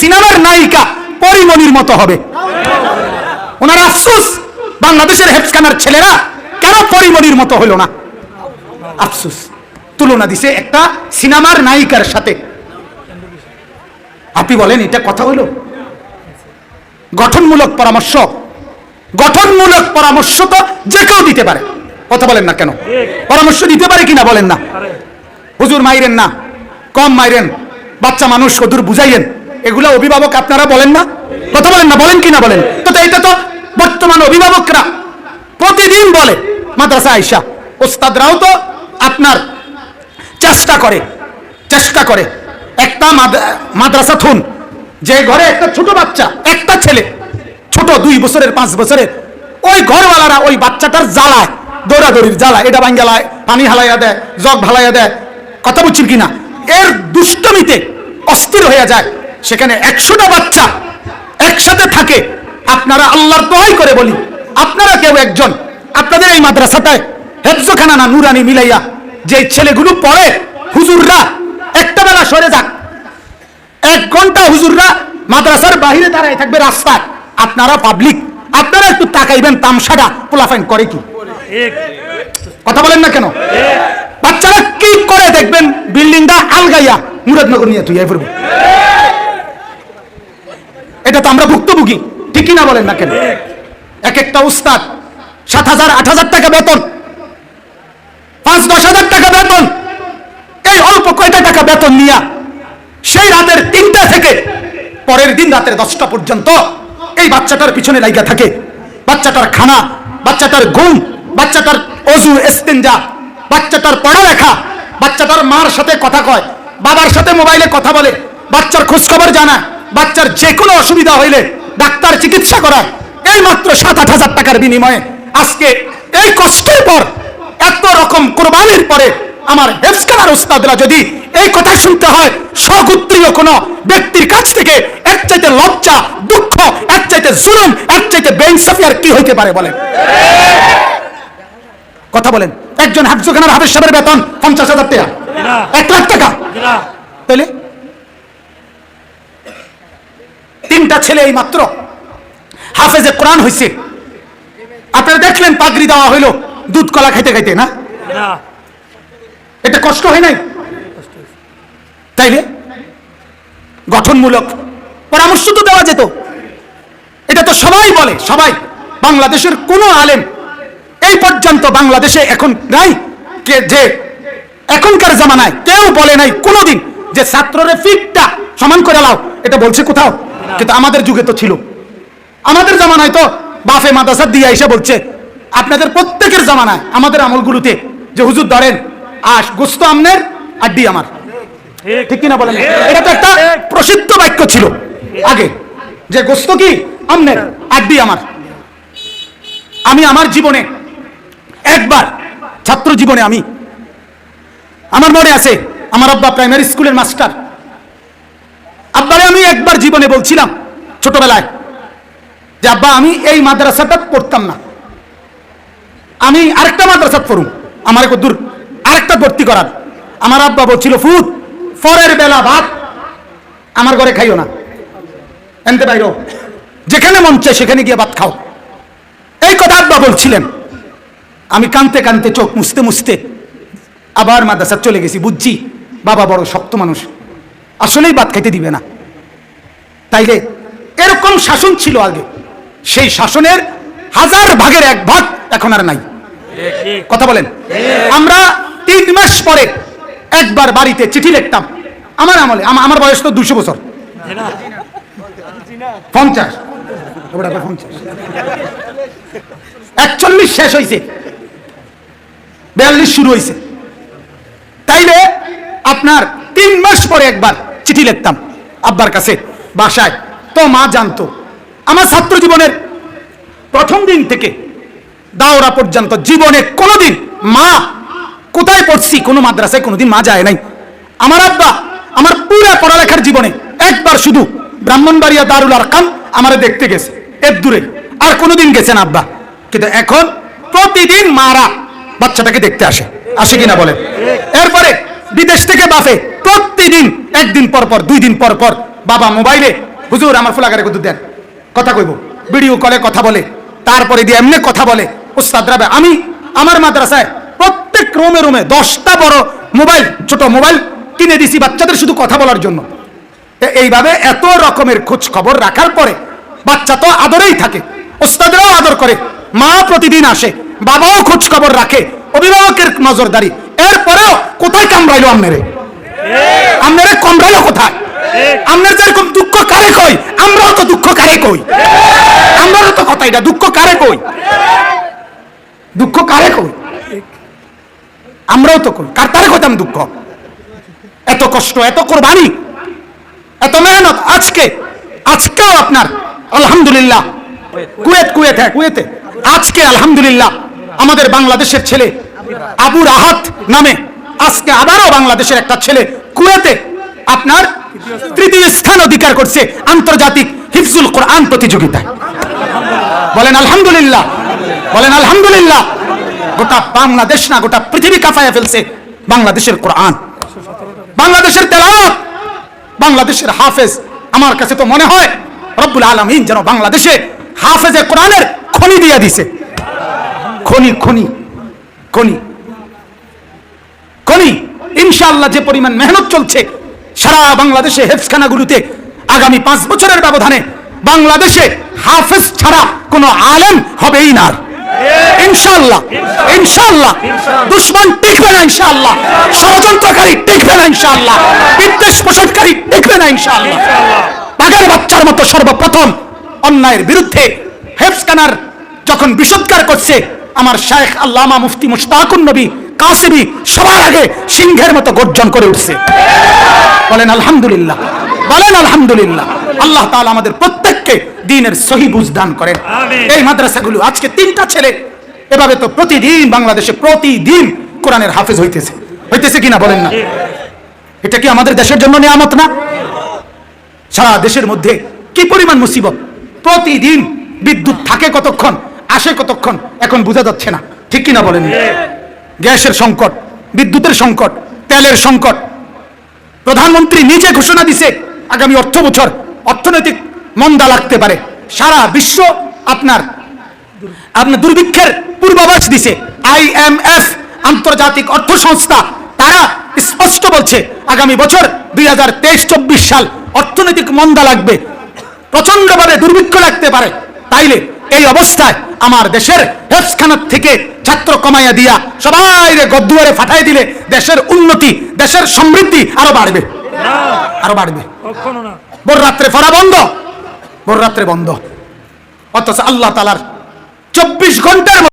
সিনেমার নায়িকা পরিমণির মতো হবে। ওনার আফসোস, বাংলাদেশের হেফসখানার ছেলেরা কেন পরিমণির মতো হলো না? আফসোস। তুলনা দিছে একটা সিনেমার নায়িকার সাথে। আপনি বলেন, এটা কথা হলো? গঠনমূলক পরামর্শ। গঠনমূলক পরামর্শ তো যে কেউ দিতে পারে। কথা বলেন না কেন? পরামর্শ দিতে পারে কিনা বলেন না? হুজুর মাইরেন না, কম মাইরেন। বাচ্চা মানুষ সদূর বুঝাইয়েন এগুলো অভিভাবক আপনারা বলেন না? কথা বলেন না, বলেন কিনা বলেন? তো এটা তো বর্তমান অভিভাবকরা প্রতিদিন বলে, মাদ্রাসা আইসা। ওস্তাদরাও তো আপনার চেষ্টা করে চেষ্টা করে। একটা মাদ- মাদ্রাসা থুন, যে ঘরে একটা ছোট বাচ্চা, একটা ছেলে, ছোট দুই বছরের, পাঁচ বছরের, ওই ঘরওয়ালারা ওই বাচ্চাটার জ্বালায়, দৌড়াদৌড়ির জ্বালা এটা বাঙ্গালায় পানি হালাইয়া দেয়, জগ ভালাইয়া দেয়, কথা বুঝছেন কিনা? এর দুষ্টমিতে অস্থির হয়ে যায়। সেখানে একশোটা বাচ্চা একসাথে থাকে। আপনারা আল্লাহর দোহাই করে বলি, আপনারা কেউ একজন, আপনাদের এই মাদ্রাসাটায় হেফজখানা না নুরানি মিলাইয়া যে ছেলেগুলো পড়ে, হুজুররা একটা বেলা সরে যাক। এক ঘণ্টা হুজুররা মাদ্রাসার বাহিরে দাঁড়ায় থাকবে রাস্তায়। আপনারা পাবলিক আপনারা একটু তাকাইবেন, তামসাটা পোলাফাইন করে কি? কথা বলেন না কেন? বাচ্চারা কি করে দেখবেন? বিল্ডিংটা আলগাইয়া মুরাদনগর নিয়ে তুই পড়ব। এটা তো আমরা ভুক্তভোগী, ঠিকই না বলেন না কেন? এক একটা উস্তাদ, সাত হাজার, আট হাজার টাকা বেতন, পাঁচ, দশ হাজার টাকা বেতন, এই অল্প কয়টা টাকা বেতন নিয়া সেই রাতের তিনটা থেকে পরের দিন রাতের দশটা পর্যন্ত এই বাচ্চাটার পিছনে লাইগা থাকে। বাচ্চাটার খানা, বাচ্চাটার ঘুম, বাচ্চাটার অজু, এস্তেঞ্জা, বাচ্চাটার পড়ালেখা, বাচ্চাটার মার সাথে কথা কয়, বাবার সাথে মোবাইলে কথা বলে, বাচ্চার খোঁজখবর জানা বাচ্চার যে কোনো অসুবিধা হইলে ডাক্তার চিকিৎসা করায় এই মাত্র সাত আট হাজার টাকার বিনিময়ে আজকে এই কষ্টের পর এত রকম কোরবানির পরে আমার হেফসখানার উস্তাদরা যদি এই কথা শুনতে হয় স্বগোত্রীয় কোন ব্যক্তির কাছ থেকে এক চাইতে লজ্জা দুঃখ এক চাইতে জুলুম এক চাইতে বেইনসাফি আর কি হইতে পারে বলেন? কথা বলেন। একজন হাফজখানার হাফেজ সাহেবের বেতন পঞ্চাশ হাজার টাকা। এক লাখ টাকা। তাহলে তিনটা ছেলে এই মাত্র হাফেজে কোরআন হয়েছে আপনারা দেখলেন পাগড়ি দেওয়া হইল দুধ কলা খাইতে খাইতে না। এটা কষ্ট হয় নাই? তাইলে? গঠনমূলক পরামর্শ তো দেওয়া যেত। এটা তো সবাই বলে সবাই। বাংলাদেশের কোনো আলেম এই পর্যন্ত বাংলাদেশে এখন নাই। কে যে এখনকার জামানায় কেউ বলে নাই কোনোদিন যে ছাত্ররে ফিটটা সমান করে লাও। এটা বলছে কোথাও? কিন্তু আমাদের যুগে তো ছিল। আমাদের জামানায় তো বাফে মাদ্রাসা দিয়ে এসে বলছে, আপনাদের প্রত্যেকের জামানায় আমাদের আমলগুলোতে যে হুজুর ধরেন আস গোস্ত আমনের আড্ডি আমার। ঠিক কিনা বলেন? এটা তো একটা প্রসিদ্ধ বাক্য ছিল আগে, যে গোস্ত কি? আমনের আড্ডি আমার। আমি আমার জীবনে একবার, ছাত্র জীবনে আমি, আমার মনে আছে, আমার আব্বা প্রাইমারি স্কুলের মাস্টার আব্বারে আমি একবার জীবনে বলছিলাম ছোটবেলায় যে, আব্বা, আমি এই মাদ্রাসাটা পড়তাম না। আমি আরেকটা মাদ্রাসা পড়ুম। আমার দূর, আরেকটা ভর্তি করার। আমার আব্বা বলছিল ফুট পরের বেলা ভাত। আমার ঘরে খাইও না। এনতে বাইরো। যেখানে মন চায় সেখানে গিয়ে ভাত খাও। এই কথা আব্বা বলছিলেন। আমি কানতে কানতে চোখ মুছতে মুছতে আবার মাদ্রাসা চলে গেছি। বুঝছি, বাবা বড় শক্ত মানুষ। আসলেই ভাত খাইতে দিবে না। তাইলে এরকম শাসন ছিল আগে। সেই শাসনের হাজার ভাগের এক ভাগ এখন আর নাই। কথা বলেন। আমরা তিন মাস পরে একবার বাড়িতে চিঠি লিখতাম। আমার আমলে, আমা- আমার বয়স তো দুশো বছর। পঞ্চাশ। একচল্লিশ শেষ হয়েছে বিয়াল্লিশ শুরু হয়েছে তাইলে আপনার পরে একবার চিঠি লিখতাম আব্বার কাছে, বাসায়। তো মা জানতো, আমার ছাত্র জীবনের প্রথম দিন থেকে দাওরা পর্যন্ত জীবনে কোনোদিন মা কোথায় পড়ছি, কোনো মাদ্রাসায় কোনোদিন মা যায় নাই। আমার আব্বা আমার পুরো পড়ালেখার জীবনে একবার শুধু ব্রাহ্মণবাড়িয়া দারুল আরকাম আমারে দেখতে গেছে, এর দূরে। আর কোনোদিন গেছেন আব্বা। কিন্তু এখন প্রতিদিন মারা বাচ্চাটাকে দেখতে আসে। আসে কিনা বলে এরপরে বিদেশ থেকে বাফে প্রতিদিন, একদিন পর পর, দুই দিন পর পর, বাবা মোবাইলে, হুজুর আমার ফুলাগারে কত দেন। কথা কইব, ভিডিও কলে কথা বলে, তারপরে দিয়ে এমনি কথা বলে। উস্তাদ রাবে, আমি আমার মাদ্রাসায় প্রত্যেক রুমে রুমে দশটা বড় মোবাইল, ছোট মোবাইল কিনে দিছি বাচ্চাদের শুধু কথা বলার জন্য। এইভাবে এত রকমের খোঁজ খবর রাখার পরে বাচ্চা তো আদরেই থাকে ওস্তাদেরও আদর করে, মা প্রতিদিন আসে, বাবাও খোঁজ খবর রাখে, অভিভাবকের নজরদারি। এরপরেও কোথায় কামড়াইলো আমনেরে কোথায়? যেরকম দুঃখ কারে কই আমরাও তো দুঃখ কারে কই? আমরাও তো কথা এটা দুঃখ কারে কই? দুঃখ কারে কই? আমরাও তো কই। কার তারে কইতাম দুঃখ? এত কষ্ট এত কোরবানি এত মেহনত আজকে আজকেও আপনার আলহামদুলিল্লাহ। কুয়েত কুয়েত হ্যাঁ কুয়েতে। আজকে আলহামদুলিল্লাহ আমাদের বাংলাদেশের ছেলে আবু রাহাত নামে আজকে আবারও বাংলাদেশের একটা ছেলে কুয়েতে আপনার তৃতীয় স্থান অধিকার করছে আন্তর্জাতিক হিফজুল কোরআন প্রতিযোগিতায়। বলেন আলহামদুলিল্লাহ। বলেন আলহামদুলিল্লাহ। গোটা বাংলাদেশ না, গোটা পৃথিবী কাঁপায়া ফেলছে বাংলাদেশের কোরআন। বাংলাদেশের তেলাওয়াত, বাংলাদেশের হাফেজ। আমার কাছে তো মনে হয় রব্বুল আলমিন যেন বাংলাদেশে হাফেজে কোরআনের খনি দিয়ে দিছে। খনি খনি খনি। খনি ইনশাআল্লাহ যে পরিমাণ মেহনত চলছে সারা বাংলাদেশে হেফসখানাগুলোতে আগামী পাঁচ বছরের ব্যবধানে বাংলাদেশে হাফেজ ছাড়া কোনো আলেম হবেই না ষড়যন্ত্রকারী ইনশাআল্লাহ। বাচ্চার মতো সর্বপ্রথম অন্যায়ের বিরুদ্ধে যখন বিষোদ্গার করছে, আমার শায়েখ আল্লামা মুফতি মুশতাকুন নবী কাসিবি সবার আগে সিংহের মতো গর্জন করে উঠছে। বলেন আলহামদুলিল্লাহ। বলেন আলহামদুলিল্লাহ। আল্লাহ তাআলা আমাদের প্রত্যেককে দিনের সহি বুঝদান করেন। এই মাদ্রাসাগুলো আজকে তিনটা ছেলে এভাবে তো প্রতিদিন বাংলাদেশে প্রতিদিন কোরআনের হাফেজ হইতেছে। হইতেছে কিনা বলেন না? এটা কি আমাদের দেশের জন্য নিয়ামত না? সারা দেশের মধ্যে কি পরিমাণ মুসিবত? প্রতিদিন বিদ্যুৎ থাকে কতক্ষণ আসে কতক্ষণ এখন বোঝা যাচ্ছে না। ঠিক কিনা বলেন? গ্যাসের সংকট, বিদ্যুতের সংকট, তেলের সংকট। প্রধানমন্ত্রী নিজে ঘোষণা দিছে, আগামী অর্থ বছর অর্থনৈতিক মন্দা লাগতে পারে। সারা বিশ্ব আপনার আপনার দুর্ভিক্ষের পূর্বাভাস দিছে। আইএমএফ আন্তর্জাতিক অর্থ সংস্থা, তারা স্পষ্ট বলছে, আগামী বছর দুই হাজার তেইশ চব্বিশ সাল অর্থনৈতিক মন্দা লাগবে। প্রচন্ডভাবে দুর্ভিক্ষ লাগতে পারে। তাইলে এই অবস্থায় আমার দেশের হেফসখানার থেকে ছাত্র কমাইয়া দিয়া সবাই রে গদ্দুয়ারে ফাটাই দিলে দেশের উন্নতি দেশের সমৃদ্ধি আরও বাড়বে। আরও বাড়বে। ভোর রাত্রে ফরা বন্ধ। ভোর রাত্রে বন্ধ। অথচ আল্লাহ তালার চব্বিশ ঘণ্টার